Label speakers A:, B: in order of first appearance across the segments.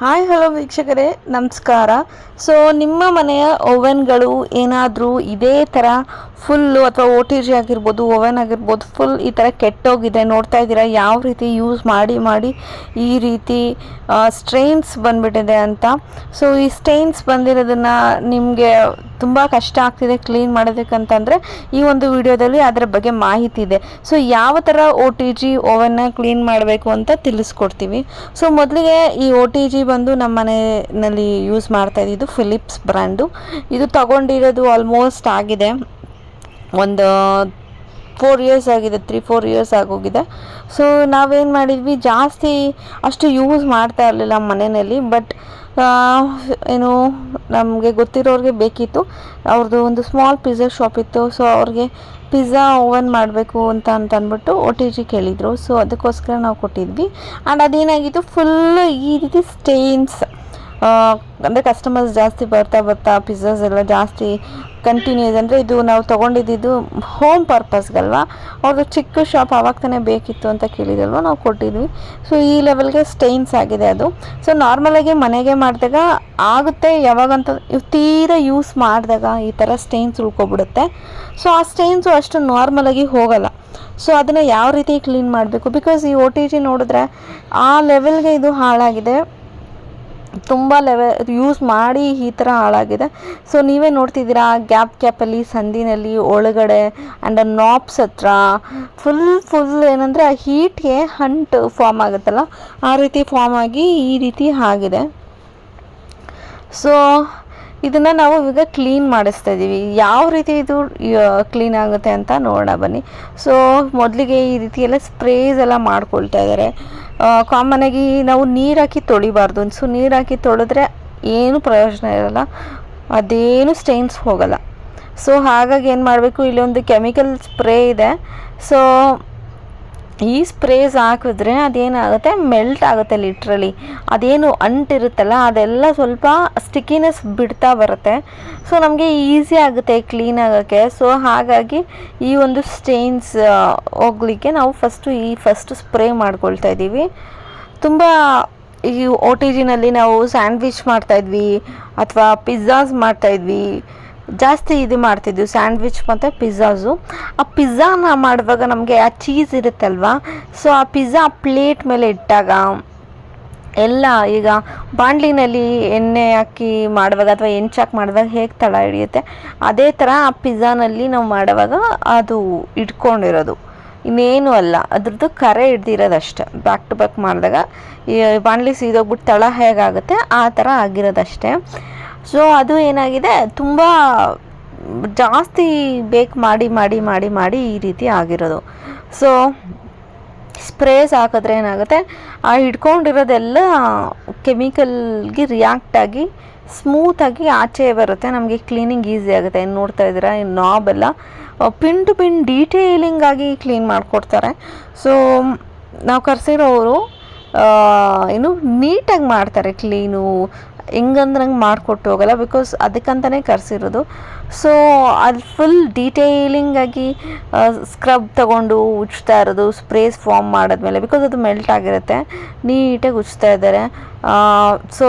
A: Hi, hello ವೀಕ್ಷಕರೇ, ನಮಸ್ಕಾರ. So ನಿಮ್ಮ ಮನೆಯ ಓವೆನ್ಗಳು ಏನಾದರೂ ಇದೇ ಥರ ಫುಲ್ಲು ಅಥವಾ ಓ ಟಿ ಜಿ ಆಗಿರ್ಬೋದು ಓವೆನ್ ಆಗಿರ್ಬೋದು ಫುಲ್ ಈ ಥರ ಕೆಟ್ಟೋಗಿದೆ, ನೋಡ್ತಾ ಇದ್ದೀರಾ? ಯಾವ ರೀತಿ ಯೂಸ್ ಮಾಡಿ ಮಾಡಿ ಈ ರೀತಿ ಸ್ಟ್ರೈನ್ಸ್ ಬಂದ್ಬಿಟ್ಟಿದೆ ಅಂತ. ಸೊ ಈ ಸ್ಟೈನ್ಸ್ ಬಂದಿರೋದನ್ನು ನಿಮಗೆ ತುಂಬ ಕಷ್ಟ ಆಗ್ತಿದೆ ಕ್ಲೀನ್ ಮಾಡೋದಕ್ಕಂತಂದರೆ ಈ ಒಂದು ವಿಡಿಯೋದಲ್ಲಿ ಅದರ ಬಗ್ಗೆ ಮಾಹಿತಿ ಇದೆ. ಸೊ ಯಾವ ಥರ ಓ ಟಿ ಜಿ ಓವನ್ನ ಕ್ಲೀನ್ ಮಾಡಬೇಕು ಅಂತ ತಿಳಿಸ್ಕೊಡ್ತೀವಿ. ಸೊ ಮೊದಲಿಗೆ ಈ ಓ ಟಿ ಜಿ ಬಂದು ನಮ್ಮ ಮನೆಯಲ್ಲಿ ಯೂಸ್ ಮಾಡ್ತಾ ಇದ್ದಿದ್ದು ಫಿಲಿಪ್ಸ್ ಬ್ರ್ಯಾಂಡು ಇದು ತಗೊಂಡಿರೋದು ಆಲ್ಮೋಸ್ಟ್ ಆಗಿದೆ. ಒಂದು ಫೋರ್ ಇಯರ್ಸ್ ಆಗಿದೆ ತ್ರೀ ಫೋರ್ ಇಯರ್ಸ್ ಆಗೋಗಿದೆ. ಸೊ ನಾವೇನು ಮಾಡಿದ್ವಿ, ಜಾಸ್ತಿ ಅಷ್ಟು ಯೂಸ್ ಮಾಡ್ತಾ ಇರಲಿಲ್ಲ ಮನೆಯಲ್ಲಿ ಬಟ್ ಏನು ನಮಗೆ ಗೊತ್ತಿರೋರಿಗೆ ಬೇಕಿತ್ತು. ಅವ್ರದ್ದು ಒಂದು ಸ್ಮಾಲ್ ಪಿಜ್ಜಾ ಶಾಪ್ ಇತ್ತು ಸೊ ಅವ್ರಿಗೆ ಪಿಜ್ಜಾ ಓವನ್ ಮಾಡಬೇಕು ಅಂತ ಅಂತ ಅಂದ್ಬಿಟ್ಟು ಒ ಟಿ ಜಿ ಕೇಳಿದರು. ಸೊ ಅದಕ್ಕೋಸ್ಕರ ನಾವು ಕೊಟ್ಟಿದ್ವಿ. ಆ್ಯಂಡ್ ಅದೇನಾಗಿತ್ತು? ಫುಲ್ಲು ಈ ರೀತಿ ಸ್ಟೇನ್ಸ್ ಅಂದರೆ ಕಸ್ಟಮರ್ಸ್ ಜಾಸ್ತಿ ಬರ್ತಾ ಬರ್ತಾ ಪಿಜ್ಜಾಸ್ ಎಲ್ಲ ಜಾಸ್ತಿ ಕಂಟಿನ್ಯೂಸ್ ಅಂದರೆ ಇದು ನಾವು ತೊಗೊಂಡಿದ್ದು ಹೋಮ್ ಪರ್ಪಸ್ಗಲ್ವಾ ಅವ್ರದ್ದು ಚಿಕ್ಕ ಶಾಪ್ ಆವಾಗ ತಾನೇ ಬೇಕಿತ್ತು ಅಂತ ಕೇಳಿದಲ್ವ ನಾವು ಕೊಟ್ಟಿದ್ವಿ. ಸೊ ಈ ಲೆವೆಲ್ಗೆ ಸ್ಟೈನ್ಸ್ ಆಗಿದೆ ಅದು. ಸೊ ನಾರ್ಮಲಾಗಿ ಮನೆಗೆ ಮಾಡಿದಾಗ ಆಗುತ್ತೆ. ಯಾವಾಗಂತ ತೀರಾ ಯೂಸ್ ಮಾಡಿದಾಗ ಈ ಥರ ಸ್ಟೈನ್ಸ್ ಉಳ್ಕೊಬಿಡುತ್ತೆ. ಸೊ ಆ ಸ್ಟೈನ್ಸು ಅಷ್ಟು ನಾರ್ಮಲಾಗಿ ಹೋಗಲ್ಲ. ಸೊ ಅದನ್ನು ಯಾವ ರೀತಿ ಕ್ಲೀನ್ ಮಾಡಬೇಕು? ಬಿಕಾಸ್ ಈ ಒ ಟಿ ಜಿ ನೋಡಿದ್ರೆ ಆ ಲೆವೆಲ್ಗೆ ಇದು ಹಾಳಾಗಿದೆ. ತುಂಬ ಲೆವೆಲ್ ಯೂಸ್ ಮಾಡಿ ಈ ಥರ ಹಾಳಾಗಿದೆ. ಸೊ ನೀವೇ ನೋಡ್ತಿದ್ದೀರಾ ಗ್ಯಾಪ್ ಗ್ಯಾಪಲ್ಲಿ ಸಂದಿನಲ್ಲಿ, ಒಳಗಡೆ ಆ್ಯಂಡ್ ನಾಪ್ಸ್ ಹತ್ರ. ಫುಲ್ ಫುಲ್ ಏನಂದರೆ, ಆ ಹೀಟ್ಗೆ ಹಂಟ್ ಫಾರ್ಮ್ ಆಗುತ್ತಲ್ಲ? ಆ ರೀತಿ ಫಾರ್ಮ್ ಆಗಿ ಈ ರೀತಿ ಆಗಿದೆ. ಸೊ ಇದನ್ನು ನಾವು ಈಗ ಕ್ಲೀನ್ ಮಾಡಿಸ್ತಾ ಇದ್ದೀವಿ ಯಾವ ರೀತಿ ಇದು ಕ್ಲೀನ್ ಆಗುತ್ತೆ ಅಂತ ನೋಡೋಣ ಬನ್ನಿ. ಸೊ ಮೊದಲಿಗೆ ಈ ರೀತಿಯೆಲ್ಲ ಸ್ಪ್ರೇಸ್ ಎಲ್ಲ ಮಾಡ್ಕೊಳ್ತಾ ಇದ್ದಾರೆ ಕಾಮನಾಗಿ ನಾವು ನೀರು ಹಾಕಿ ತೊಳಿಬಾರ್ದು ಸೊ ನೀರು ತೊಳೆದ್ರೆ ಏನು ಪ್ರಯೋಜನ ಇರಲ್ಲ. ಅದೇನು ಸ್ಟೈನ್ಸ್ ಹೋಗಲ್ಲ. ಸೊ ಹಾಗಾಗಿ ಏನು ಮಾಡಬೇಕು? ಇಲ್ಲೊಂದು ಕೆಮಿಕಲ್ ಸ್ಪ್ರೇ ಇದೆ. ಸೊ ಈ ಸ್ಪ್ರೇಸ್ ಹಾಕಿದ್ರೆ ಅದೇನಾಗುತ್ತೆ? ಮೆಲ್ಟ್ ಆಗುತ್ತೆ ಲಿಟ್ರಲಿ ಅದೇನು ಅಂಟಿರುತ್ತಲ್ಲ, ಅದೆಲ್ಲ ಸ್ವಲ್ಪ ಸ್ಟಿಕಿನೆಸ್ ಬಿಡ್ತಾ ಬರುತ್ತೆ. ಸೊ ನಮಗೆ ಈಸಿ ಆಗುತ್ತೆ ಕ್ಲೀನ್ ಆಗೋಕ್ಕೆ. ಸೊ ಹಾಗಾಗಿ ಈ ಒಂದು ಸ್ಟೇನ್ಸ್ ಹೋಗ್ಲಿಕ್ಕೆ ನಾವು ಫಸ್ಟು ಈ ಫಸ್ಟ್ ಸ್ಪ್ರೇ ಮಾಡ್ಕೊಳ್ತಾ ಇದ್ದೀವಿ. ತುಂಬ ಈ ಓ ಟಿ ಜಿನಲ್ಲಿ ನಾವು ಸ್ಯಾಂಡ್ವಿಚ್ ಮಾಡ್ತಾಯಿದ್ವಿ ಅಥವಾ ಪಿಜ್ಜಾಸ್ ಮಾಡ್ತಾಯಿದ್ವಿ ಜಾಸ್ತಿ ಇದು ಮಾಡ್ತಿದ್ವಿ, ಸ್ಯಾಂಡ್ವಿಚ್ ಮತ್ತು ಪಿಜ್ಜಾಸು. ಆ ಪಿಜ್ಜಾನ ಮಾಡುವಾಗ ನಮಗೆ ಆ ಚೀಸ್ ಇರುತ್ತಲ್ವ? ಸೊ ಆ ಪಿಜ್ಜಾ ಪ್ಲೇಟ್ ಮೇಲೆ ಇಟ್ಟಾಗ ಎಲ್ಲ ಈಗ ಬಾಣಲಿನಲ್ಲಿ ಎಣ್ಣೆ ಹಾಕಿ ಮಾಡುವಾಗ ಅಥವಾ ಹೆಂಚಾಕಿ ಮಾಡುವಾಗ ಹೇಗೆ ತಳ ಹಿಡಿಯುತ್ತೆ? ಅದೇ ಥರ ಆ ಪಿಜ್ಜಾನಲ್ಲಿ ನಾವು ಮಾಡುವಾಗ ಅದು ಇಟ್ಕೊಂಡಿರೋದು. ಇನ್ನೇನು ಅಲ್ಲ, ಅದ್ರದ್ದು ಕರೆ ಹಿಡ್ದಿರೋದಷ್ಟೆ. ಬ್ಯಾಕ್ ಟು ಬ್ಯಾಕ್ ಮಾಡಿದಾಗ ಈ ಬಾಣಲಿ ಸೀದೋಗ್ಬಿಟ್ಟು ತಳ ಹೇಗಾಗುತ್ತೆ, ಆ ಥರ ಆಗಿರೋದಷ್ಟೇ. ಸೊ ಅದು ಏನಾಗಿದೆ? ತುಂಬ ಜಾಸ್ತಿ ಬೇಕ್ ಮಾಡಿ ಮಾಡಿ ಮಾಡಿ ಮಾಡಿ ಈ ರೀತಿ ಆಗಿರೋದು. ಸೊ ಸ್ಪ್ರೇಸ್ ಹಾಕಿದ್ರೆ ಏನಾಗುತ್ತೆ? ಆ ಹಿಡ್ಕೊಂಡಿರೋದೆಲ್ಲ ಕೆಮಿಕಲ್ಗೆ ರಿಯಾಕ್ಟ್ ಆಗಿ ಸ್ಮೂತಾಗಿ ಆಚೆ ಬರುತ್ತೆ. ನಮಗೆ ಕ್ಲೀನಿಂಗ್ ಈಸಿ ಆಗುತ್ತೆ. ನೋಡ್ತಾ ಇದ್ದೀರಾ? ಈ ನಾಬ್ ಎಲ್ಲ. ಪಿನ್ ಟು ಪಿನ್ ಡೀಟೇಲಿಂಗ್ ಆಗಿ ಕ್ಲೀನ್ ಮಾಡಿಕೊಡ್ತಾರೆ. ಸೊ ನಾವು ಕರೆಸಿರೋರು ಏನು ನೀಟಾಗಿ ಮಾಡ್ತಾರೆ ಕ್ಲೀನು ಹೆಂಗಂದ್ರೆ ಹಂಗೆ ಮಾಡಿಕೊಟ್ಟು ಹೋಗಲ್ಲ ಬಿಕಾಸ್ ಅದಕ್ಕಂತಲೇ ಕರೆಸಿರೋದು. ಸೊ ಅದು ಫುಲ್ ಡೀಟೇಲಿಂಗಾಗಿ ಸ್ಕ್ರಬ್ ತಗೊಂಡು ಉಜ್ತಾ ಇರೋದು ಸ್ಪ್ರೇಸ್ ಫಾರ್ಮ್ ಮಾಡಿದ್ಮೇಲೆ ಬಿಕಾಸ್ ಅದು ಮೆಲ್ಟ್ ಆಗಿರುತ್ತೆ, ನೀಟಾಗಿ ಉಜ್ತಾ ಇದ್ದಾರೆ. ಸೊ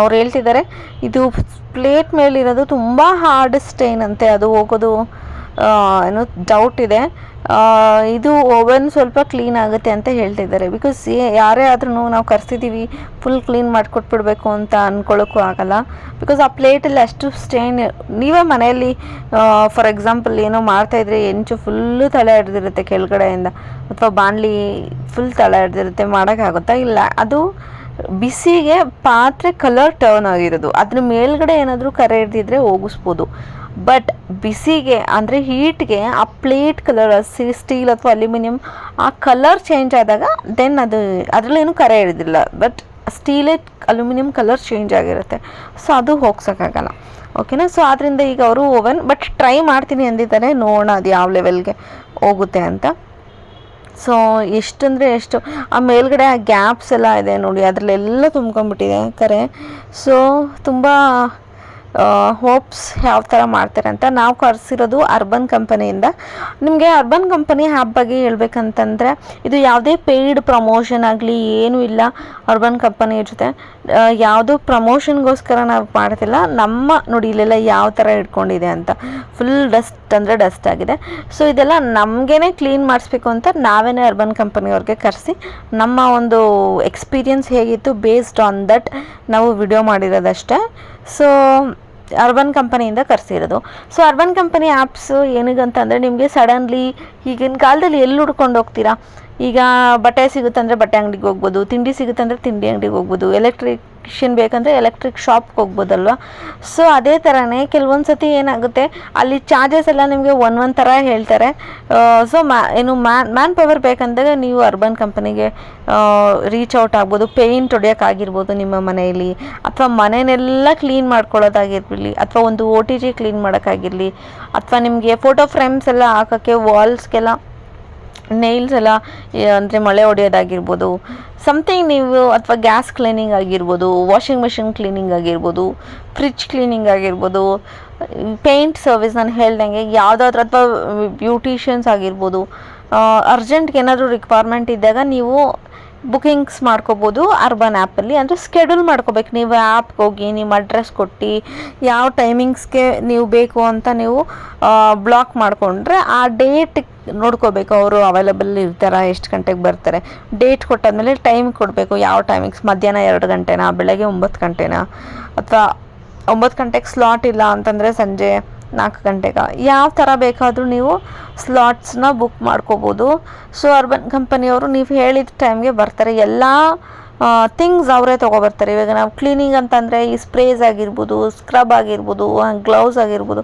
A: ಅವ್ರು ಹೇಳ್ತಿದ್ದಾರೆ, ಇದು ಪ್ಲೇಟ್ ಮೇಲಿರೋದು ತುಂಬ ಹಾರ್ಡ್ ಸ್ಟೈನ್ ಅಂತೆ, ಅದು ಹೋಗೋದು ಏನೋ ಡೌಟ್ ಇದೆ. ಇದು ಓವನ್ ಸ್ವಲ್ಪ ಕ್ಲೀನ್ ಆಗುತ್ತೆ ಅಂತ ಹೇಳ್ತಿದ್ದಾರೆ. ಬಿಕಾಸ್ ಯಾರೇ ಆದ್ರೂ ನಾವು ಕರೆಸಿದ್ದೀವಿ ಫುಲ್ ಕ್ಲೀನ್ ಮಾಡಿಕೊಟ್ಬಿಡ್ಬೇಕು ಅಂತ ಅಂದ್ಕೊಳ್ಳೋಕ್ಕೂ ಆಗಲ್ಲ. ಬಿಕಾಸ್ ಆ ಪ್ಲೇಟಲ್ಲಿ ಅಷ್ಟು ಸ್ಟೇನ್ ನೀವೇ ಮನೆಯಲ್ಲಿ ಫಾರ್ ಎಕ್ಸಾಂಪಲ್ ಏನೋ ಮಾಡ್ತಾಯಿದ್ರೆ ಹೆಂಚು ಫುಲ್ಲು ತಲೆ ಹಿಡ್ದಿರುತ್ತೆ ಕೆಳಗಡೆಯಿಂದ. ಅಥವಾ ಬಾಣಲಿ ಫುಲ್ ತಲೆ ಹಿಡ್ದಿರುತ್ತೆ ಮಾಡೋಕ್ಕಾಗುತ್ತಾ? ಇಲ್ಲ, ಅದು ಬಿಸಿಗೆ ಪಾತ್ರೆ ಕಲರ್ ಟರ್ನ್ ಆಗಿರೋದು. ಅದ್ರ ಮೇಲ್ಗಡೆ ಏನಾದರೂ ಕರೆ ಹಿಡ್ದಿದ್ರೆ ಹೋಗಿಸ್ಬೋದು. ಬಟ್ ಬಿಸಿಗೆ ಅಂದರೆ ಹೀಟ್ಗೆ ಆ ಪ್ಲೇಟ್ ಕಲರ್ ಸ್ಟೀಲ್ ಅಥವಾ ಅಲ್ಯೂಮಿನಿಯಂ ಆ ಕಲರ್ ಚೇಂಜ್ ಆದಾಗ ದೆನ್ ಅದು ಅದರಲ್ಲೇನು ಕರೆ ಹಿಡಿದಿಲ್ಲ ಬಟ್ ಸ್ಟೀಲೇ ಅಲ್ಯೂಮಿನಿಯಂ ಕಲರ್ ಚೇಂಜ್ ಆಗಿರುತ್ತೆ. ಸೊ ಅದು ಹೋಗ್ಸೋಕ್ಕಾಗಲ್ಲ. ಓಕೆನಾ ಸೊ ಆದ್ದರಿಂದ ಈಗ ಅವರು ಓವನ್ ಬಟ್ ಟ್ರೈ ಮಾಡ್ತೀನಿ ಅಂದಿದ್ದಾರೆ. ನೋಡೋಣ ಅದು ಯಾವ ಲೆವೆಲ್ಗೆ ಹೋಗುತ್ತೆ ಅಂತ. ಸೊ ಎಷ್ಟಂದರೆ ಎಷ್ಟು? ಆ ಮೇಲ್ಗಡೆ ಆ ಗ್ಯಾಪ್ಸ್ ಎಲ್ಲ ಇದೆ ನೋಡಿ. ಅದರಲ್ಲೆಲ್ಲ ತುಂಬ್ಕೊಂಡ್ಬಿಟ್ಟಿದೆ ಕರೆ. ಸೊ ತುಂಬ ಹೋಪ್ಸ್ ಯಾವ ಥರ ಮಾಡ್ತಾರೆ ಅಂತ ನಾವು ಕರೆಸಿರೋದು ಅರ್ಬನ್ ಕಂಪನಿಯಿಂದ ನಿಮಗೆ ಅರ್ಬನ್ ಕಂಪನಿ ಆ್ಯಪ್ ಬಗ್ಗೆ ಹೇಳ್ಬೇಕಂತಂದರೆ ಇದು ಯಾವುದೇ ಪೇಯ್ಡ್ ಪ್ರಮೋಷನ್ ಆಗಲಿ ಏನೂ ಇಲ್ಲ ಅರ್ಬನ್ ಕಂಪನಿ ಜೊತೆ. ಯಾವುದೋ ಪ್ರಮೋಷನ್ಗೋಸ್ಕರ ನಾವು ಮಾಡ್ತಿಲ್ಲ. ನಮ್ಮ ನೋಡಿ ಇಲ್ಲೆಲ್ಲ ಯಾವ ಥರ ಇಟ್ಕೊಂಡಿದೆ ಅಂತ. ಫುಲ್ ಡಸ್ಟ್ ಅಂದರೆ ಡಸ್ಟ್ ಆಗಿದೆ. ಸೊ ಇದೆಲ್ಲ ನಮಗೇನೆ ಕ್ಲೀನ್ ಮಾಡಿಸ್ಬೇಕು ಅಂತ ನಾವೇನೇ ಅರ್ಬನ್ ಕಂಪನಿಯವ್ರಿಗೆ ಕರೆಸಿ, ನಮ್ಮ ಒಂದು ಎಕ್ಸ್ಪೀರಿಯನ್ಸ್ ಹೇಗಿತ್ತು ಬೇಸ್ಡ್ ಆನ್ ದಟ್ ನಾವು ವಿಡಿಯೋ ಮಾಡಿರೋದಷ್ಟೇ. ಸೊ ಅರ್ಬನ್ ಕಂಪನಿಯಿಂದ ಕರೆಸಿರೋದು. ಸೊ ಅರ್ಬನ್ ಕಂಪನಿ ಆ್ಯಪ್ಸು ಏನಿಗಂತಂದರೆ ನಿಮಗೆ ಸಡನ್ಲಿ ಈಗಿನ ಕಾಲದಲ್ಲಿ ಎಲ್ಲಿ ಹುಡ್ಕೊಂಡು ಹೋಗ್ತೀರಾ? ಈಗ ಬಟ್ಟೆ ಸಿಗುತ್ತಂದರೆ ಬಟ್ಟೆ ಅಂಗಡಿಗೆ ಹೋಗ್ಬೋದು, ತಿಂಡಿ ಸಿಗುತ್ತಂದರೆ ತಿಂಡಿ ಅಂಗಡಿಗೆ ಹೋಗ್ಬೋದು ಎಲೆಕ್ಟ್ರಿಷಿಯನ್ ಬೇಕಂದರೆ ಎಲೆಕ್ಟ್ರಿಕ್ ಶಾಪ್ಗೆ ಹೋಗ್ಬೋದಲ್ವ? ಸೊ ಅದೇ ಥರನೇ ಕೆಲವೊಂದು ಸತಿ ಏನಾಗುತ್ತೆ, ಅಲ್ಲಿ ಚಾರ್ಜಸ್ ಎಲ್ಲ ನಿಮಗೆ ಒನ್ ಒನ್ ಥರ ಹೇಳ್ತಾರೆ. ಸೊ ಮ್ಯಾ ಏನು ಮ್ಯಾನ್ ಮ್ಯಾನ್ ಪವರ್ ಬೇಕಂದಾಗ ನೀವು ಅರ್ಬನ್ ಕಂಪನಿಗೆ ರೀಚ್ ಔಟ್ ಆಗ್ಬೋದು ಪೇಂಟ್ ಹೊಡಿಯೋಕ್ಕಾಗಿರ್ಬೋದು ನಿಮ್ಮ ಮನೆಯಲ್ಲಿ, ಅಥವಾ ಮನೆಯನ್ನೆಲ್ಲ ಕ್ಲೀನ್ ಮಾಡ್ಕೊಳ್ಳೋದಾಗಿರಲಿ, ಅಥವಾ ಒಂದು ಓ ಟಿ ಜಿ ಕ್ಲೀನ್ ಮಾಡೋಕ್ಕಾಗಿರಲಿ, ಅಥವಾ ನಿಮಗೆ ಫೋಟೋ ಫ್ರೇಮ್ಸ್ ಎಲ್ಲ ಹಾಕೋಕ್ಕೆ ವಾಲ್ಸ್ಗೆಲ್ಲ ನೈಲ್ಸ್ ಎಲ್ಲ ಅಂದರೆ ಮಳೆ ಹೊಡೆಯೋದಾಗಿರ್ಬೋದು ಸಮಥಿಂಗ್ ನೀವು ಅಥವಾ ಗ್ಯಾಸ್ ಕ್ಲೀನಿಂಗ್ ಆಗಿರ್ಬೋದು ವಾಷಿಂಗ್ ಮಿಷಿನ್ ಕ್ಲೀನಿಂಗ್ ಆಗಿರ್ಬೋದು ಫ್ರಿಜ್ ಕ್ಲೀನಿಂಗ್ ಆಗಿರ್ಬೋದು ಪೇಂಟ್ ಸರ್ವಿಸ್ ನಾನು ಹೇಳ್ದಂಗೆ ಯಾವುದಾದ್ರೂ ಅಥವಾ ಬ್ಯೂಟಿಷಿಯನ್ಸ್ ಆಗಿರ್ಬೋದು ಅರ್ಜೆಂಟ್ಗೆ ಏನಾದರೂ ರಿಕ್ವೈರ್ಮೆಂಟ್ ಇದ್ದಾಗ ನೀವು ಬುಕಿಂಗ್ಸ್ ಮಾಡ್ಕೋಬೋದು ಅರ್ಬನ್ ಆ್ಯಪಲ್ಲಿ ಅಂದರೆ ಸ್ಕೆಡ್ಯೂಲ್ ಮಾಡ್ಕೋಬೇಕು. ನೀವು ಆ್ಯಪ್ಗೆ ಹೋಗಿ, ನಿಮ್ಮ ಅಡ್ರೆಸ್ ಕೊಟ್ಟು, ಯಾವ ಟೈಮಿಂಗ್ಸ್ಗೆ ನೀವು ಬೇಕು ಅಂತ ನೀವು ಬ್ಲಾಕ್ ಮಾಡಿಕೊಂಡ್ರೆ ಆ ಡೇಟ್ ನೋಡ್ಕೋಬೇಕು ಅವರು ಅವೈಲಬಲ್ ಇರ್ತಾರ, ಎಷ್ಟು ಗಂಟೆಗೆ ಬರ್ತಾರೆ. ಡೇಟ್ ಕೊಟ್ಟಾದಮೇಲೆ ಟೈಮ್ ಕೊಡಬೇಕು. ಯಾವ ಟೈಮಿಂಗ್ಸ್ ಮಧ್ಯಾಹ್ನ ಎರಡು ಗಂಟೆನಾ? ಬೆಳಗ್ಗೆ ಒಂಬತ್ತು ಗಂಟೆನಾ? ಅಥವಾ ಒಂಬತ್ತು ಗಂಟೆಗೆ ಸ್ಲಾಟ್ ಇಲ್ಲ ಅಂತಂದರೆ ಸಂಜೆ ನಾಲ್ಕು ಗಂಟೆಗೆ. ಯಾವ ಥರ ಬೇಕಾದರೂ ನೀವು ಸ್ಲಾಟ್ಸ್ನ ಬುಕ್ ಮಾಡ್ಕೋಬೋದು. ಸೊ ಅರ್ಬನ್ ಕಂಪನಿಯವರು ನೀವು ಹೇಳಿದ ಟೈಮ್ಗೆ ಬರ್ತಾರೆ. ಎಲ್ಲ ಥಿಂಗ್ಸ್ ಅವರೇ ತೊಗೊಬರ್ತಾರೆ ಇವಾಗ ನಾವು ಕ್ಲೀನಿಂಗ್ ಅಂತಂದರೆ ಈ ಸ್ಪ್ರೇಸ್ ಆಗಿರ್ಬೋದು ಸ್ಕ್ರಬ್ ಆಗಿರ್ಬೋದು ಗ್ಲೌಸ್ ಆಗಿರ್ಬೋದು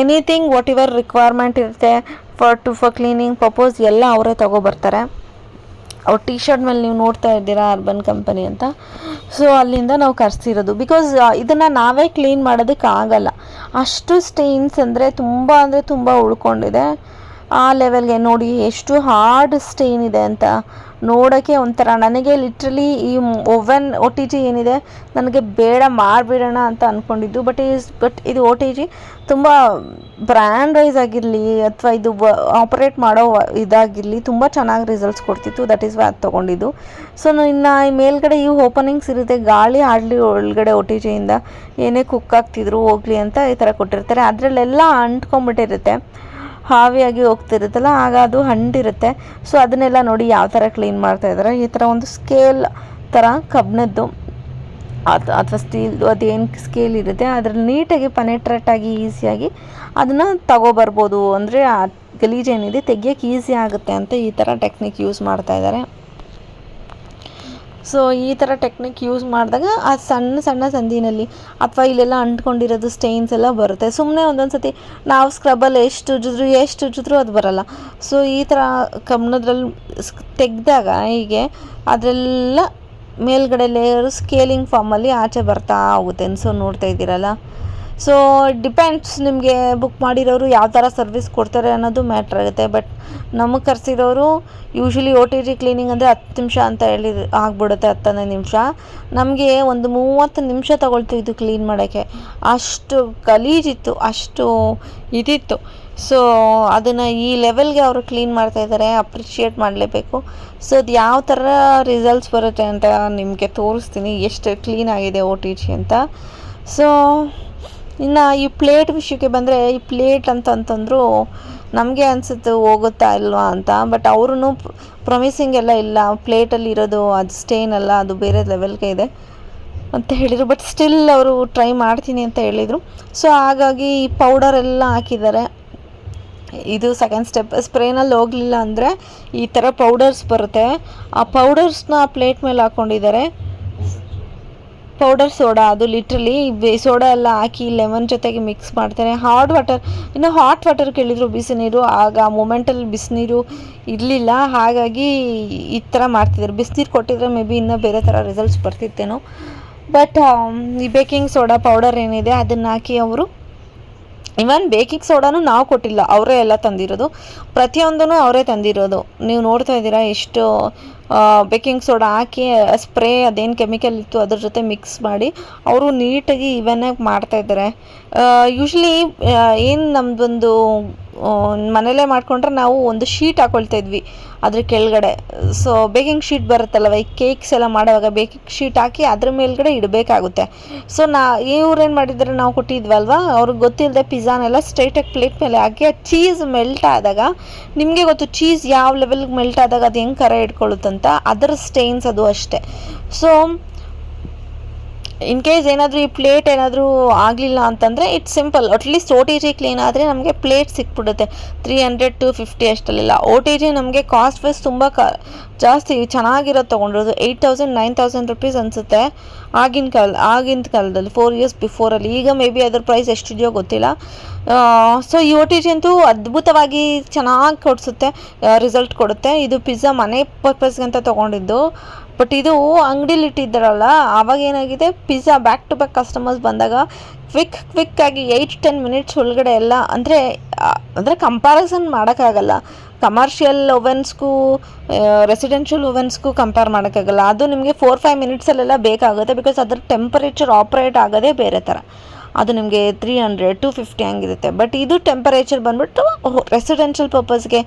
A: ಎನಿಥಿಂಗ್ ವಾಟ್ ಇವರ್ ರಿಕ್ವೈರ್ಮೆಂಟ್ ಇರುತ್ತೆ for to for cleaning purpose ಎಲ್ಲ ಅವರೇ ತೊಗೊಬರ್ತಾರೆ ಅವ್ರ ಟಿ ಶರ್ಟ್ ಮೇಲೆ ನೀವು ನೋಡ್ತಾ ಇದ್ದೀರಾ ಅರ್ಬನ್ ಕಂಪನಿ ಅಂತ. ಸೊ ಅಲ್ಲಿಂದ ನಾವು ಕರೆಸಿರೋದು. ಬಿಕಾಸ್ ಇದನ್ನು ನಾವೇ ಕ್ಲೀನ್ ಮಾಡೋದಕ್ಕೆ ಆಗಲ್ಲ. ಅಷ್ಟು ಸ್ಟೇನ್ಸ್ ಅಂದರೆ ತುಂಬ ಅಂದರೆ ತುಂಬ ಉಳ್ಕೊಂಡಿದೆ. ಆ ಲೆವೆಲ್ಗೆ ನೋಡಿ ಎಷ್ಟು ಹಾರ್ಡ್ ಸ್ಟೇನ್ ಇದೆ ಅಂತ. ನೋಡೋಕ್ಕೆ ಒಂಥರ. ನನಗೆ ಲಿಟ್ರಲಿ ಈ ಓವೆನ್ ಒ ಟಿ ಜಿ ಏನಿದೆ, ನನಗೆ ಬೇಡ, ಮಾಡಿಬಿಡೋಣ ಅಂತ ಅಂದ್ಕೊಂಡಿದ್ದು ಬಟ್ ಈಸ್ ಬಟ್ ಇದು ಒ ಟಿ ಜಿ ತುಂಬ ಬ್ರ್ಯಾಂಡ್ ವೈಸ್ ಆಗಿರಲಿ, ಅಥವಾ ಇದು ಆಪರೇಟ್ ಮಾಡೋ ಇದಾಗಿರಲಿ, ತುಂಬ ಚೆನ್ನಾಗಿ ರಿಸಲ್ಟ್ಸ್ ಕೊಡ್ತಿತ್ತು. ದಟ್ ಈಸ್ ವೈ ಅದು ತೊಗೊಂಡಿದ್ದು. ಸೊ ಇನ್ನು ಈ ಮೇಲ್ಗಡೆ ಈ ಓಪನಿಂಗ್ಸ್ ಇರುತ್ತೆ. ಗಾಳಿ ಆಡಲಿ ಒಳಗಡೆ ಒ ಟಿ ಜಿಯಿಂದ ಏನೇ ಕುಕ್ ಆಗ್ತಿದ್ರು, ಹೋಗ್ಲಿ ಅಂತ ಈ ಥರ ಕೊಟ್ಟಿರ್ತಾರೆ. ಅದರಲ್ಲೆಲ್ಲ ಅಂಟ್ಕೊಂಬಿಟ್ಟಿರುತ್ತೆ ಹಾವಿಯಾಗಿ ಹೋಗ್ತಿರುತ್ತಲ್ಲ, ಆಗ ಅದು ಹಂಡಿರುತ್ತೆ ಸೊ ಅದನ್ನೆಲ್ಲ ನೋಡಿ ಯಾವ ಥರ ಕ್ಲೀನ್ ಮಾಡ್ತಾ ಇದ್ದಾರೆ. ಈ ಥರ ಒಂದು ಸ್ಕೇಲ್ ಥರ ಕಬ್ಬಿಣದ್ದು ಅಥವಾ ಸ್ಟೀಲ್ ಅದೇನು ಸ್ಕೇಲ್ ಇರುತ್ತೆ, ಅದರಲ್ಲಿ ನೀಟಾಗಿ ಪನೆಟ್ರೆಟ್ಟಾಗಿ ಆಗಿ ಈಸಿಯಾಗಿ ಅದನ್ನು ತಗೋಬರ್ಬೋದು. ಅಂದರೆ ಆ ಗಲೀಜೇನಿದೆ, ತೆಗಿಯೋಕ್ಕೆ ಈಸಿ ಆಗುತ್ತೆ ಅಂತ ಈ ಥರ ಟೆಕ್ನಿಕ್ ಯೂಸ್ ಮಾಡ್ತಾ ಇದ್ದಾರೆ. ಸೊ ಈ ಥರ ಟೆಕ್ನಿಕ್ ಯೂಸ್ ಮಾಡಿದಾಗ ಆ ಸಣ್ಣ ಸಣ್ಣ ಸಂದಿನಲ್ಲಿ ಅಥವಾ ಇಲ್ಲೆಲ್ಲ ಅಂಟ್ಕೊಂಡಿರೋದು ಸ್ಟೈನ್ಸ್ ಎಲ್ಲ ಬರುತ್ತೆ. ಸುಮ್ಮನೆ ಒಂದೊಂದು ಸತಿ ನಾವು ಸ್ಕ್ರಬ್ಬಲ್ಲಿ ಎಷ್ಟು ಉಜ್ಜಿದ್ರು ಎಷ್ಟು ಉಜ್ಜಿದ್ರು ಅದು ಬರಲ್ಲ. ಸೊ ಈ ಥರ ಕಬ್ಬಿಣದ್ರಲ್ಲಿ ತೆಗೆದಾಗ ಹೀಗೆ ಅದೆಲ್ಲ ಮೇಲ್ಗಡೆ ಲೇಯರು ಸ್ಕೇಲಿಂಗ್ ಫಾರ್ಮಲ್ಲಿ ಆಚೆ ಬರ್ತಾ ಹೋಗುತ್ತೆ. ಸೊ ನೋಡ್ತಾ ಇದ್ದೀರಲ್ಲ? ಸೊ ಡಿಪೆಂಡ್ಸ್ ನಿಮಗೆ ಬುಕ್ ಮಾಡಿರೋರು ಯಾವ ಥರ ಸರ್ವಿಸ್ ಕೊಡ್ತಾರೆ ಅನ್ನೋದು ಮ್ಯಾಟ್ರ್ ಆಗುತ್ತೆ. ಬಟ್ ನಮಗೆ ಕರೆಸಿರೋರು usually O T T cleaning ಅಂದರೆ ಹತ್ತು ನಿಮಿಷ ಅಂತ ಹೇಳಿ ಆಗ್ಬಿಡುತ್ತೆ, ಹತ್ತನೇ ನಿಮಿಷ. ನಮಗೆ ಒಂದು ಮೂವತ್ತು ನಿಮಿಷ ತಗೊಳ್ತು ಇದು ಕ್ಲೀನ್ ಮಾಡೋಕ್ಕೆ. ಅಷ್ಟು ಗಲೀಜಿತ್ತು ಅಷ್ಟು ಇದಿತ್ತು. ಸೊ ಅದನ್ನು ಈ ಲೆವೆಲ್ಗೆ ಅವರು ಕ್ಲೀನ್ ಮಾಡ್ತಾ ಇದ್ದಾರೆ ಅಪ್ರಿಷಿಯೇಟ್ ಮಾಡಲೇಬೇಕು. ಸೊ ಅದು ಯಾವ ಥರ ರಿಸಲ್ಟ್ಸ್ ಬರುತ್ತೆ ಅಂತ ನಿಮಗೆ ತೋರಿಸ್ತೀನಿ, ಎಷ್ಟು ಕ್ಲೀನ್ ಆಗಿದೆ ಓ ಟಿ ಜಿ ಅಂತ. ಸೊ ಇನ್ನು ಈ ಪ್ಲೇಟ್ ವಿಷಯಕ್ಕೆ ಬಂದರೆ ಈ ಪ್ಲೇಟ್ ಅಂತಂತಂದ್ರು ನಮಗೆ ಅನಿಸುತ್ತೆ ಹೋಗುತ್ತಾ ಇಲ್ವಾ ಅಂತ. ಬಟ್ ಅವ್ರೂ ಪ್ರೊಮಿಸಿಂಗ್ ಎಲ್ಲ ಇಲ್ಲ. ಪ್ಲೇಟಲ್ಲಿ ಇರೋದು, ಅದು ಸ್ಟೇನ್ ಅಲ್ಲ ಅದು ಬೇರೆ ಲೆವೆಲ್ಗೆ ಇದೆ ಅಂತ ಹೇಳಿದರು. ಬಟ್ ಸ್ಟಿಲ್ ಅವರು ಟ್ರೈ ಮಾಡ್ತೀನಿ ಅಂತ ಹೇಳಿದರು. ಸೊ ಹಾಗಾಗಿ ಈ ಪೌಡರ್ ಎಲ್ಲ ಹಾಕಿದ್ದಾರೆ. ಇದು ಸೆಕೆಂಡ್ ಸ್ಟೆಪ್ ಸ್ಪ್ರೇನಲ್ಲಿ ಹೋಗಲಿಲ್ಲ ಅಂದರೆ ಈ ಥರ ಪೌಡರ್ಸ್ ಬರುತ್ತೆ. ಆ ಪೌಡರ್ಸ್ನ ಪ್ಲೇಟ್ ಮೇಲೆ ಹಾಕ್ಕೊಂಡಿದ್ದಾರೆ ಪೌಡರ್ ಸೋಡಾ ಅದು ಲಿಟ್ರಲಿ ಸೋಡಾ ಎಲ್ಲ ಹಾಕಿ ಲೆಮನ್ ಜೊತೆಗೆ ಮಿಕ್ಸ್ ಮಾಡ್ತಾರೆ. ಹಾಟ್ ವಾಟರ್ ಇನ್ನು ಹಾಟ್ ವಾಟರ್ ಕೇಳಿದ್ರು ಬಿಸಿನೀರು ಆಗ ಆ ಮೂಮೆಂಟಲ್ಲಿ ಬಿಸಿನೀರು ಇರಲಿಲ್ಲ. ಹಾಗಾಗಿ ಈ ಥರ ಮಾಡ್ತಿದ್ದಾರೆ ಬಿಸಿನೀರು ಕೊಟ್ಟಿದ್ರೆ ಮೇ ಬಿ ಇನ್ನೂ ಬೇರೆ ಥರ ರಿಸಲ್ಟ್ಸ್ ಬರ್ತಿತ್ತೇನೋ. ಬಟ್ ಈ ಬೇಕಿಂಗ್ ಸೋಡಾ ಪೌಡರ್ ಏನಿದೆ, ಅದನ್ನು ಹಾಕಿ ಅವರು ಇವನ್ ಬೇಕಿಂಗ್ ಸೋಡಾನು ನಾವು ಕೊಟ್ಟಿಲ್ಲ, ಅವರೇ ಎಲ್ಲ ತಂದಿರೋದು. ಪ್ರತಿಯೊಂದೂ ಅವರೇ ತಂದಿರೋದು. ನೀವು ನೋಡ್ತಾ ಇದ್ದೀರಾ ಎಷ್ಟು ಬೇಕಿಂಗ್ ಸೋಡಾ ಹಾಕಿ ಸ್ಪ್ರೇ ಅದೇನು ಕೆಮಿಕಲ್ ಇತ್ತು ಅದ್ರ ಜೊತೆ ಮಿಕ್ಸ್ ಮಾಡಿ ಅವರು ನೀಟಾಗಿ ಇವನ್ನಾಗಿ ಮಾಡ್ತಾ ಇದ್ದಾರೆ. ಯೂಶ್ವಲಿ ಏನು ನಮ್ಮದೊಂದು ಮನೇಲೇ ಮಾಡಿಕೊಂಡ್ರೆ ನಾವು ಒಂದು ಶೀಟ್ ಹಾಕೊಳ್ತಾ ಇದ್ವಿ ಅದ್ರ ಕೆಳಗಡೆ. ಸೊ ಬೇಕಿಂಗ್ ಶೀಟ್ ಬರುತ್ತಲ್ಲವ ಈ ಕೇಕ್ಸ್ ಎಲ್ಲ ಮಾಡುವಾಗ ಬೇಕಿಂಗ್ ಶೀಟ್ ಹಾಕಿ ಅದ್ರ ಮೇಲ್ಗಡೆ ಇಡಬೇಕಾಗುತ್ತೆ. ಸೊ ನಾ ಇವ್ರೇನು ಮಾಡಿದ್ರೆ ನಾವು ಕೊಟ್ಟಿದ್ವಲ್ವ? ಅವ್ರಿಗೆ ಗೊತ್ತಿಲ್ಲದೆ ಪಿಜ್ಜಾನೆಲ್ಲ ಸ್ಟ್ರೈಟಾಗಿ ಪ್ಲೇಟ್ ಮೇಲೆ ಹಾಕಿ ಆ ಚೀಸ್ ಮೆಲ್ಟ್ ಆದಾಗ, ನಿಮಗೆ ಗೊತ್ತು ಚೀಸ್ ಯಾವ ಲೆವೆಲ್ಗೆ ಮೆಲ್ಟ್ ಆದಾಗ ಅದು ಹೆಂಗೆ ಕರೆ ಇಟ್ಕೊಳ್ಳುತ್ತಂತ ಅದರ ಸ್ಟೇನ್ಸ್ ಅದು ಅಷ್ಟೇ. ಸೊ ಇನ್ ಕೇಸ್ ಏನಾದರೂ ಈ ಪ್ಲೇಟ್ ಏನಾದರೂ ಆಗಲಿಲ್ಲ ಅಂತಂದರೆ it's simple at least O T G clean ಆದರೆ ನಮಗೆ ಪ್ಲೇಟ್ ಸಿಕ್ಬಿಡುತ್ತೆ. ತ್ರೀ ಹಂಡ್ರೆಡ್ ಟು ಫಿಫ್ಟಿ ಅಷ್ಟಲ್ಲೆಲ್ಲ ಓ ಟಿ ಜಿ ನಮಗೆ ಕಾಸ್ಟ್ ವೈಸ್ ತುಂಬ ಕ ಜಾಸ್ತಿ ಚೆನ್ನಾಗಿರೋದು ತೊಗೊಂಡಿರೋದು. Eight thousand nine thousand rupees ಅನಿಸುತ್ತೆ ಆಗಿನ ಕಾಲ ಆಗಿನ ಕಾಲದಲ್ಲಿ ಫೋರ್ ಇಯರ್ಸ್ ಬಿಫೋರಲ್ಲಿ ಈಗ ಮೇ ಬಿ ಅದ್ರ ಪ್ರೈಸ್ ಎಷ್ಟಿದೆಯೋ ಗೊತ್ತಿಲ್ಲ. ಸೊ ಈ ಓ ಟಿ ಜಿ ಅಂತೂ ಅದ್ಭುತವಾಗಿ ಚೆನ್ನಾಗಿ ಕೊಡಿಸುತ್ತೆ ರಿಸಲ್ಟ್ ಕೊಡುತ್ತೆ. ಇದು ಪಿಜ್ಜಾ ಮನೆ ಪರ್ಪಸ್ಗಂತ ತೊಗೊಂಡಿದ್ದು. ಬಟ್ ಇದು ಅಂಗಡಿಲಿ ಇಟ್ಟಿದ್ದಾರಲ್ಲ ಆವಾಗ ಏನಾಗಿದೆ? Pizza back to back customers ಬಂದಾಗ ಕ್ವಿಕ್ ಕ್ವಿಕ್ ಆಗಿ ಏಯ್ಟ್ ಟೆನ್ ಮಿನಿಟ್ಸ್ ಒಳಗಡೆ ಎಲ್ಲ, ಅಂದರೆ ಅಂದರೆ ಕಂಪ್ಯಾರಿಸನ್ ಮಾಡೋಕ್ಕಾಗಲ್ಲ. ಕಮರ್ಷಿಯಲ್ ಓವೆನ್ಸ್ಗೂ ರೆಸಿಡೆನ್ಷಿಯಲ್ ಓವೆನ್ಸ್ಗೂ ಕಂಪೇರ್ ಮಾಡೋಕ್ಕಾಗಲ್ಲ. ಅದು ನಿಮಗೆ ಫೋರ್ ಫೈವ್ ಮಿನಿಟ್ಸಲ್ಲೆಲ್ಲ ಬೇಕಾಗುತ್ತೆ ಬಿಕಾಸ್ ಅದ್ರ ಟೆಂಪರೇಚರ್ ಆಪ್ರೇಟ್ ಆಗೋದೇ ಬೇರೆ ಥರ ಅದು ನಿಮಗೆ ತ್ರೀ ಹಂಡ್ರೆಡ್ ಟು ಫಿಫ್ಟಿ ಹಂಗಿರುತ್ತೆ. ಬಟ್ ಇದು ಟೆಂಪರೇಚರ್ ಬಂದ್ಬಿಟ್ಟು ರೆಸಿಡೆನ್ಷಿಯಲ್ ಪರ್ಪಸ್ಗೆ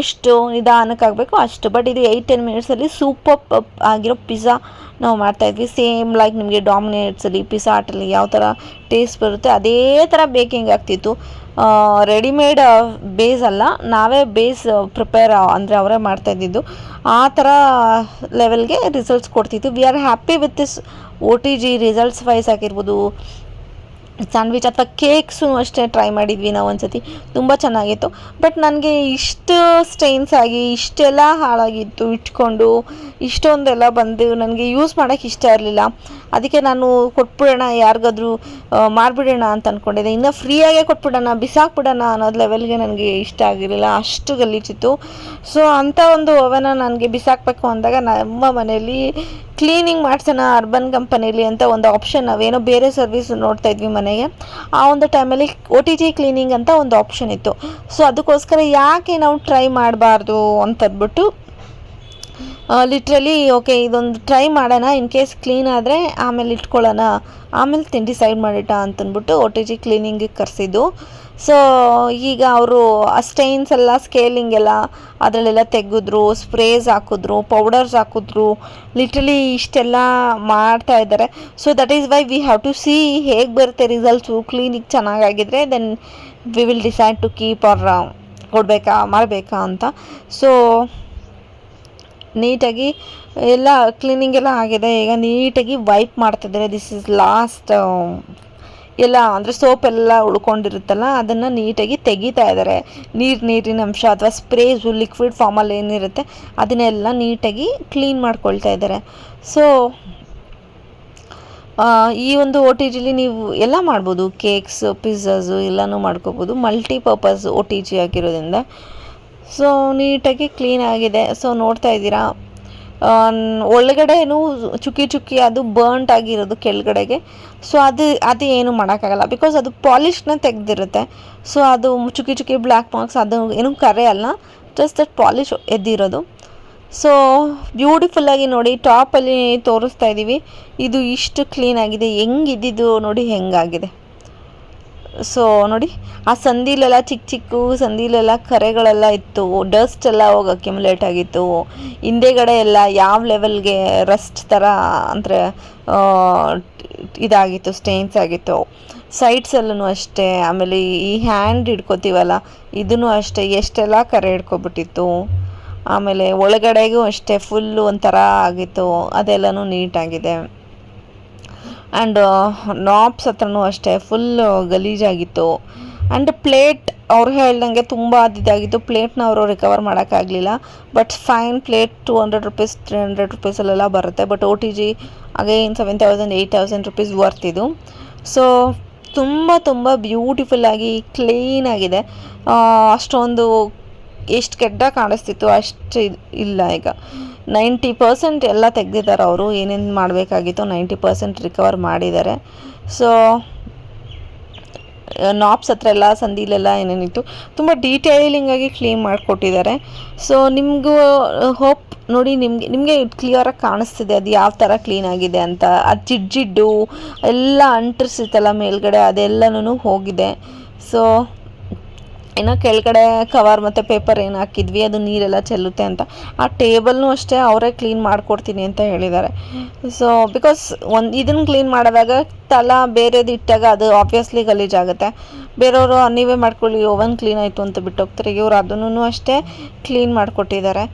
A: ಎಷ್ಟು ನಿಧಾನಕ್ಕಾಗಬೇಕು ಅಷ್ಟು. ಬಟ್ ಇದು ಏಯ್ಟ್ ಟೆನ್ ಮಿನಿಟ್ಸಲ್ಲಿ ಸೂಪರ್ ಪಪ್ ಆಗಿರೋ ಪಿಜ್ಜಾ ನಾವು ಮಾಡ್ತಾಯಿದ್ವಿ ಸೇಮ್ ಲೈಕ್ ನಿಮಗೆ ಡಾಮಿನೇಟ್ಸಲ್ಲಿ ಪಿಜ್ಜಾ ಆಟಲ್ಲಿ ಯಾವ ಥರ ಟೇಸ್ಟ್ ಬರುತ್ತೆ ಅದೇ ಥರ ಬೇಕಿಂಗ್ ಆಗ್ತಿತ್ತು. ರೆಡಿಮೇಡ್ ಬೇಸ್ ಅಲ್ಲ. ನಾವೇ ಬೇಸ್ ಪ್ರಿಪೇರ್ ಅಂದರೆ ಅವರೇ ಮಾಡ್ತಾ ಇದ್ದಿದ್ದು. ಆ ಥರ ಲೆವೆಲ್ಗೆ results ಕೊಡ್ತಿತ್ತು. We are happy with this O T G results wise ಆಗಿರ್ಬೋದು ಸ್ಯಾಂಡ್ವಿಚ್ ಅಥವಾ ಕೇಕ್ಸು ಅಷ್ಟೇ ಟ್ರೈ ಮಾಡಿದ್ವಿ ನಾವು ಒಂದ್ಸತಿ. ತುಂಬ ಚೆನ್ನಾಗಿತ್ತು. ಬಟ್ ನನಗೆ ಇಷ್ಟು ಸ್ಟೈನ್ಸ್ ಆಗಿ, ಇಷ್ಟೆಲ್ಲ ಹಾಳಾಗಿತ್ತು ಇಟ್ಕೊಂಡು, ಇಷ್ಟೊಂದೆಲ್ಲ ಬಂದು ನನಗೆ ಯೂಸ್ ಮಾಡೋಕ್ಕೆ ಇಷ್ಟ ಇರಲಿಲ್ಲ. ಅದಕ್ಕೆ ನಾನು ಕೊಟ್ಬಿಡೋಣ, ಯಾರಿಗಾದ್ರೂ ಮಾಡಿಬಿಡೋಣ ಅಂತ ಅಂದ್ಕೊಂಡಿದ್ದೆ ಇನ್ನು ಫ್ರೀಯಾಗೇ ಕೊಟ್ಬಿಡೋಣ, ಬಿಸಾಕ್ಬಿಡೋಣ ಅನ್ನೋದು ಲೆವೆಲ್ಗೆ ನನಗೆ ಇಷ್ಟ ಆಗಿರಲಿಲ್ಲ. ಅಷ್ಟು ಗಲೀಜಿತ್ತು ಸೊ ಅಂಥ ಒಂದು ಓವನ ನನಗೆ ಬಿಸಾಕಬೇಕು ಅಂದಾಗ ನಮ್ಮ ಮನೆಯಲ್ಲಿ ಕ್ಲೀನಿಂಗ್ ಮಾಡ್ಸೋಣ ಅರ್ಬನ್ ಕಂಪನಿಲಿ ಅಂತ ಒಂದು ಆಪ್ಷನ್ ನಾವೇನೋ ಬೇರೆ ಸರ್ವಿಸ್ ನೋಡ್ತಾ ಇದ್ವಿ ಮನೆಗೆ, ಆ ಒಂದು ಟೈಮಲ್ಲಿ ಒ ಟಿ ಜಿ ಕ್ಲೀನಿಂಗ್ ಅಂತ ಒಂದು ಆಪ್ಷನ್ ಇತ್ತು. ಸೊ ಅದಕ್ಕೋಸ್ಕರ ಯಾಕೆ ನಾವು ಟ್ರೈ ಮಾಡಬಾರ್ದು ಅಂತಂದ್ಬಿಟ್ಟು ಲಿಟ್ರಲಿ ಓಕೆ ಇದೊಂದು ಟ್ರೈ ಮಾಡೋಣ ಇನ್ ಕೇಸ್ ಕ್ಲೀನ್ ಆದರೆ ಆಮೇಲೆ ಇಟ್ಕೊಳ್ಳೋಣ, ಆಮೇಲೆ ತಿಂಡಿ ಸೈಡ್ ಮಾಡಿಟ್ಟ ಅಂತಂದ್ಬಿಟ್ಟು ಒ ಟಿ ಜಿ ಕ್ಲೀನಿಂಗಿಗೆ ಕರೆಸಿದ್ದು. ಸೊ ಈಗ ಅವರು ಆ ಸ್ಟೈನ್ಸ್ ಎಲ್ಲ ಸ್ಕೇಲಿಂಗ್ ಎಲ್ಲ ಅದರಲ್ಲೆಲ್ಲ ತೆಗೆದ್ರು ಸ್ಪ್ರೇಸ್ ಹಾಕಿದ್ರು ಪೌಡರ್ಸ್ ಹಾಕಿದ್ರು ಲಿಟ್ರಲಿ ಇಷ್ಟೆಲ್ಲ ಮಾಡ್ತಾ ಇದ್ದಾರೆ. So that is why we have to see ಹೇಗೆ ಬರುತ್ತೆ results clinic ಚೆನ್ನಾಗಾಗಿದ್ರೆ then we will decide to keep or ಕೊಡಬೇಕಾ, ಮಾಡಬೇಕಾ ಅಂತ. ಸೊ ನೀಟಾಗಿ ಎಲ್ಲ ಕ್ಲೀನಿಂಗ್ ಎಲ್ಲ ಆಗಿದೆ. ಈಗ ನೀಟಾಗಿ ವೈಪ್ ಮಾಡ್ತಿದ್ದಾರೆ ದಿಸ್ ಇಸ್ ಲಾಸ್ಟ್ ಎಲ್ಲ ಅಂದರೆ ಸೋಪ್ ಎಲ್ಲ ಉಳ್ಕೊಂಡಿರುತ್ತಲ್ಲ, ಅದನ್ನು ನೀಟಾಗಿ ತೆಗಿತಾ ಇದ್ದಾರೆ ನೀರು, ನೀರಿನ ಅಂಶ ಅಥವಾ ಸ್ಪ್ರೇಸು ಲಿಕ್ವಿಡ್ ಫಾರ್ಮಲ್ಲಿ ಏನಿರುತ್ತೆ, ಅದನ್ನೆಲ್ಲ ನೀಟಾಗಿ ಕ್ಲೀನ್ ಮಾಡ್ಕೊಳ್ತಾ ಇದ್ದಾರೆ ಸೊ ಈ ಒಂದು ಓ ಟಿ ಜಿಲಿ ನೀವು ಎಲ್ಲ ಮಾಡ್ಬೋದು. ಕೇಕ್ಸ್, ಪಿಜ್ಜಾಸು ಎಲ್ಲನೂ ಮಾಡ್ಕೋಬೋದು. ಮಲ್ಟಿಪರ್ಪಸ್ ಓ ಟಿ ಜಿ ಆಗಿರೋದ್ರಿಂದ. ಸೊ ನೀಟಾಗಿ ಕ್ಲೀನ್ ಆಗಿದೆ. ಸೊ ನೋಡ್ತಾ ಇದ್ದೀರಾ? ಒಳಗಡೆನೂ ಚುಕ್ಕಿ ಚುಕ್ಕಿ ಅದು ಬರ್ಂಟ್ ಆಗಿರೋದು ಕೆಳಗಡೆಗೆ. ಸೊ ಅದು ಅದು ಏನು ಮಾಡೋಕ್ಕಾಗಲ್ಲ. ಬಿಕಾಸ್ ಅದು ಪಾಲಿಶ್ನ ತೆಗೆದಿರುತ್ತೆ. ಸೊ ಅದು ಚುಕ್ಕಿ ಚುಕ್ಕಿ ಬ್ಲ್ಯಾಕ್ ಮಾರ್ಕ್ಸ್ ಅದು ಏನು ಕರೆ ಅಲ್ಲ. ಜಸ್ಟ್ ದಟ್ ಪಾಲಿಶ್ ಎದ್ದಿರೋದು. ಸೊ ಬ್ಯೂಟಿಫುಲ್ಲಾಗಿ ನೋಡಿ ಟಾಪಲ್ಲಿ ತೋರಿಸ್ತಾ ಇದ್ದೀವಿ ಇದು ಇಷ್ಟು ಕ್ಲೀನಾಗಿದೆ ಹೆಂಗಿದ್ದಿದ್ದು ನೋಡಿ, ಹೆಂಗಾಗಿದೆ. ಸೊ ನೋಡಿ, ಆ ಸಂದಿಲೆಲ್ಲ ಚಿಕ್ಕ ಚಿಕ್ಕ ಸಂದಿಲೆಲ್ಲ ಕರೆಗಳೆಲ್ಲ ಇತ್ತು. ಡಸ್ಟ್ ಎಲ್ಲ ಹೋಗಿ ಅಕ್ಯುಮುಲೇಟ್ ಆಗಿತ್ತು. ಹಿಂದೆಗಡೆ ಎಲ್ಲ ಯಾವ ಲೆವೆಲ್ಗೆ ರಸ್ಟ್ ಥರ ಅಂದರೆ ಇದಾಗಿತ್ತು ಸ್ಟೇನ್ಸ್ ಆಗಿತ್ತು. ಸೈಡ್ಸಲ್ಲೂ ಅಷ್ಟೇ. ಆಮೇಲೆ ಈ ಹ್ಯಾಂಡ್ ಹಿಡ್ಕೋತೀವಲ್ಲ ಇದೂ ಅಷ್ಟೇ. ಎಷ್ಟೆಲ್ಲ ಕರೆ ಹಿಡ್ಕೊಬಿಟ್ಟಿತ್ತು. ಆಮೇಲೆ ಒಳಗಡೆಗೂ ಅಷ್ಟೇ ಫುಲ್ಲು ಒಂಥರ ಆಗಿತ್ತು. ಅದೆಲ್ಲನೂ ನೀಟಾಗಿದೆ ಆ್ಯಂಡ್ ನಾಪ್ಸ್ ಹತ್ರನೂ ಅಷ್ಟೇ ಫುಲ್ ಗಲೀಜಾಗಿತ್ತು. ಆ್ಯಂಡ್ ಪ್ಲೇಟ್ ಅವ್ರು ಹೇಳ್ದಂಗೆ ತುಂಬ ಅದಿದ್ದಾಗಿತ್ತು ಪ್ಲೇಟ್ನ ಅವರು ರಿಕವರ್ ಮಾಡೋಕ್ಕಾಗಲಿಲ್ಲ but fine plate two hundred rupees three hundred ರುಪೀಸಲ್ಲೆಲ್ಲ ಬರುತ್ತೆ. But O T G again seven thousand eight thousand rupees worth ಇದು. ಸೊ ತುಂಬ ತುಂಬ ಬ್ಯೂಟಿಫುಲ್ಲಾಗಿ ಕ್ಲೀನಾಗಿದೆ ಅಷ್ಟೊಂದು ಎಷ್ಟು ಕೆಟ್ಟ ಕಾಣಿಸ್ತಿತ್ತು ಅಷ್ಟು ಇಲ್ಲ ಈಗ. ನೈಂಟಿ ಪರ್ಸೆಂಟ್ ಎಲ್ಲ ತೆಗೆದಿದ್ದಾರೆ ಅವರು, ಏನೇನು ಮಾಡಬೇಕಾಗಿತ್ತು ನೈಂಟಿ ಪರ್ಸೆಂಟ್ ರಿಕವರ್ ಮಾಡಿದ್ದಾರೆ. ಸೊ ನಾಪ್ಸ್ ಹತ್ರ ಎಲ್ಲ, ಸಂದಿಲೆಲ್ಲ ಏನೇನಿತ್ತು ತುಂಬ ಡೀಟೇಲಿಂಗ್ ಆಗಿ ಕ್ಲೀನ್ ಮಾಡಿಕೊಟ್ಟಿದ್ದಾರೆ. ಸೊ ನಿಮಗೂ ಹೋಪ್ ನೋಡಿ ನಿಮಗೆ ನಿಮಗೆ ಕ್ಲಿಯರಾಗಿ ಕಾಣಿಸ್ತಿದೆ, ಅದು ಯಾವ ಥರ ಕ್ಲೀನ್ ಆಗಿದೆ ಅಂತ. ಅದು ಜಿಡ್ಜಿಡ್ಡು ಎಲ್ಲ ಅಂಟಿಸಿತ್ತಲ್ಲ ಮೇಲ್ಗಡೆ ಅದೆಲ್ಲನೂ ಹೋಗಿದೆ. ಸೊ ಇನ್ನು ಕೆಳಗಡೆ ಕವರ್ ಮತ್ತು ಪೇಪರ್ ಏನು ಹಾಕಿದ್ವಿ, ಅದು ನೀರೆಲ್ಲ ಚೆಲ್ಲುತ್ತೆ ಅಂತ. ಆ ಟೇಬಲ್ನೂ ಅಷ್ಟೇ ಅವರೇ ಕ್ಲೀನ್ ಮಾಡಿಕೊಡ್ತೀನಿ ಅಂತ ಹೇಳಿದ್ದಾರೆ. ಸೊ ಬಿಕಾಸ್ ಒಂದು ಇದನ್ನು ಕ್ಲೀನ್ ಮಾಡಿದಾಗ ತಲ ಬೇರೆದು ಇಟ್ಟಾಗ ಅದು ಆಬ್ವಿಯಸ್ಲಿ ಗಲೀಜಾಗುತ್ತೆ ಬೇರೆಯವರು, ನೀವೇ ಮಾಡ್ಕೊಳ್ಳಿ ಓವನ್ ಕ್ಲೀನ್ ಆಯಿತು ಅಂತ ಬಿಟ್ಟು ಹೋಗ್ತಾರೆ ಇವರು ಅದನ್ನು ಅಷ್ಟೇ ಕ್ಲೀನ್ ಮಾಡಿಕೊಟ್ಟಿದ್ದಾರೆ.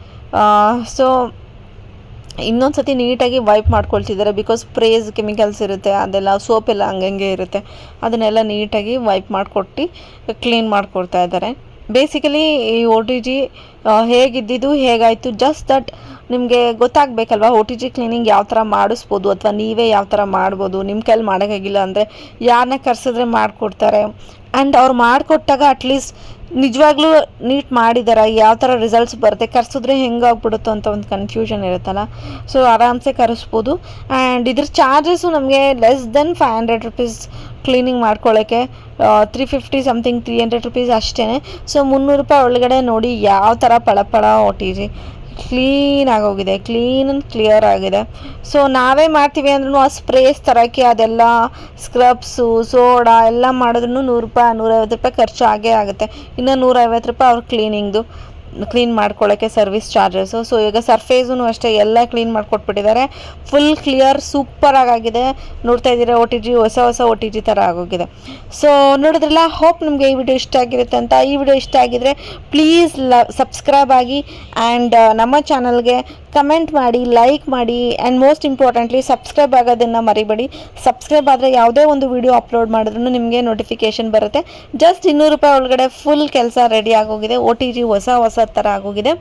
A: ಸೊ ಇನ್ನೊಂದು ಸತಿ ನೀಟಾಗಿ ವೈಪ್ ಮಾಡ್ಕೊಳ್ತಿದ್ದಾರೆ ಬಿಕಾಸ್ ಪ್ರೇಸ್ ಕೆಮಿಕಲ್ಸ್ ಇರುತ್ತೆ, ಅದೆಲ್ಲ ಸೋಪ್ ಎಲ್ಲ ಹಂಗಂಗೆ ಇರುತ್ತೆ. ಅದನ್ನೆಲ್ಲ ನೀಟಾಗಿ ವೈಪ್ ಮಾಡಿಕೊಟ್ಟು ಕ್ಲೀನ್ ಮಾಡಿಕೊಡ್ತಾ ಇದ್ದಾರೆ. ಬೇಸಿಕಲಿ ಈ ಓ ಟಿ ಜಿ ಹೇಗಿದ್ದಿದ್ದು ಹೇಗಾಯಿತು? ಜಸ್ಟ್ ದಟ್ ನಿಮಗೆ ಗೊತ್ತಾಗಬೇಕಲ್ವ? ಓ ಟಿ ಜಿ ಕ್ಲೀನಿಂಗ್ ಯಾವ ಥರ ಮಾಡಿಸ್ಬೋದು ಅಥವಾ ನೀವೇ ಯಾವ ಥರ ಮಾಡ್ಬೋದು? ನಿಮ್ಮ ಕೈಲಿ ಮಾಡೋಕ್ಕಾಗಿಲ್ಲ ಅಂದರೆ ಯಾರನ್ನ ಕರೆಸಿದ್ರೆ ಮಾಡಿಕೊಡ್ತಾರೆ? ಆ್ಯಂಡ್ ಅವ್ರು ಮಾಡಿಕೊಟ್ಟಾಗ ಅಟ್ಲೀಸ್ಟ್ ನಿಜವಾಗ್ಲೂ ನೀಟ್ ಮಾಡಿದಾರ, ಯಾವ ಥರ ರಿಸಲ್ಟ್ಸ್ ಬರುತ್ತೆ, ಕರೆಸಿದ್ರೆ ಹೆಂಗಾಗ್ಬಿಡುತ್ತೋ ಅಂತ ಒಂದು ಕನ್ಫ್ಯೂಷನ್ ಇರುತ್ತಲ್ಲ. ಸೊ ಆರಾಮ್ಸೆ ಕರೆಸ್ಬೋದು. ಆ್ಯಂಡ್ ಇದ್ರ ಚಾರ್ಜಸ್ಸು ನಮಗೆ less than five hundred rupees cleaning ಮಾಡ್ಕೊಳ್ಳೋಕ್ಕೆ three fifty something three hundred rupees ಅಷ್ಟೇ ಸೊ ಮುನ್ನೂರು ರೂಪಾಯಿ ಒಳಗಡೆ ನೋಡಿ ಯಾವ ಥರ ಪಳ ಒ ಟಿ ಜಿ ಕ್ಲೀನ್ ಆಗೋಗಿದೆ ಕ್ಲೀನ್ ಆ್ಯಂಡ್ ಕ್ಲಿಯರ್ ಆಗಿದೆ. ಸೊ ನಾವೇ ಮಾಡ್ತೀವಿ ಅಂದ್ರೂ ಆ ಸ್ಪ್ರೇಸ್ ತರೋಕ್ಕೆ ಅದೆಲ್ಲ ಸ್ಕ್ರಬ್ಸು ಸೋಡಾ ಎಲ್ಲ ಮಾಡಿದ್ರು ನೂರು ರೂಪಾಯಿ, ನೂರೈವತ್ತು ರೂಪಾಯಿ ಖರ್ಚು ಆಗೇ ಆಗುತ್ತೆ. ಇನ್ನು ನೂರೈವತ್ತು ರೂಪಾಯಿ ಅವ್ರ ಕ್ಲೀನಿಂಗ್ದು ಕ್ಲೀನ್ ಮಾಡ್ಕೊಳ್ಳೋಕ್ಕೆ ಸರ್ವಿಸ್ ಚಾರ್ಜಸ್ಸು ಸೊ ಈಗ ಸರ್ಫೇಸೂ ಅಷ್ಟೇ ಎಲ್ಲ ಕ್ಲೀನ್ ಮಾಡಿಕೊಟ್ಬಿಟ್ಟಿದ್ದಾರೆ. ಫುಲ್ ಕ್ಲಿಯರ್ ಸೂಪರ್ ಆಗಿದೆ ನೋಡ್ತಾ ಇದ್ದೀರಾ ಒ ಟಿ ಜಿ ಹೊಸ ಹೊಸ ಒ ಟಿ ಜಿ ಥರ ಆಗೋಗಿದೆ. ಸೊ ನೋಡಿದ್ರಲ್ಲ ಹೋಪ್ ನಿಮಗೆ ಈ ವಿಡಿಯೋ ಇಷ್ಟ ಆಗಿರುತ್ತೆ ಅಂತ. ಈ ವಿಡಿಯೋ ಇಷ್ಟ ಆಗಿದ್ರೆ ಪ್ಲೀಸ್ ಲ ಸಬ್ಸ್ಕ್ರೈಬ್ ಆಗಿ ಆ್ಯಂಡ್ ನಮ್ಮ ಚಾನಲ್ಗೆ ಕಮೆಂಟ್ ಮಾಡಿ ಲೈಕ್ ಮಾಡಿ ಆ್ಯಂಡ್ ಮೋಸ್ಟ್ ಇಂಪಾರ್ಟೆಂಟ್ಲಿ ಸಬ್ಸ್ಕ್ರೈಬ್ ಆಗೋದನ್ನು ಮರಿಬೇಡಿ. ಸಬ್ಸ್ಕ್ರೈಬ್ ಆದರೆ ಯಾವುದೇ ಒಂದು ವಿಡಿಯೋ ಅಪ್ಲೋಡ್ ಮಾಡಿದ್ರು ನಿಮಗೆ ನೋಟಿಫಿಕೇಷನ್ ಬರುತ್ತೆ. ಜಸ್ಟ್ ಇನ್ನೂರು ರೂಪಾಯಿ ಒಳಗಡೆ ಫುಲ್ ಕೆಲಸ ರೆಡಿ ಆಗೋಗಿದೆ. ಒ ಟಿ ಜಿ ಹೊಸ ಹೊಸ ಥರ ಆಗೋಗಿದೆ.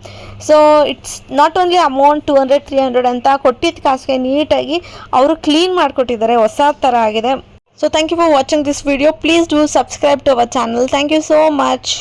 A: So it's not only amount two hundred three hundred ಅಂತ ಕೊಟ್ಟಿದ್ದ ಕಾಸಿಗೆ ನೀಟಾಗಿ ಅವರು ಕ್ಲೀನ್ ಮಾಡಿಕೊಟ್ಟಿದ್ದಾರೆ, ಹೊಸ ಥರ ಆಗಿದೆ. So thank you for watching this video please do subscribe to our channel thank you so much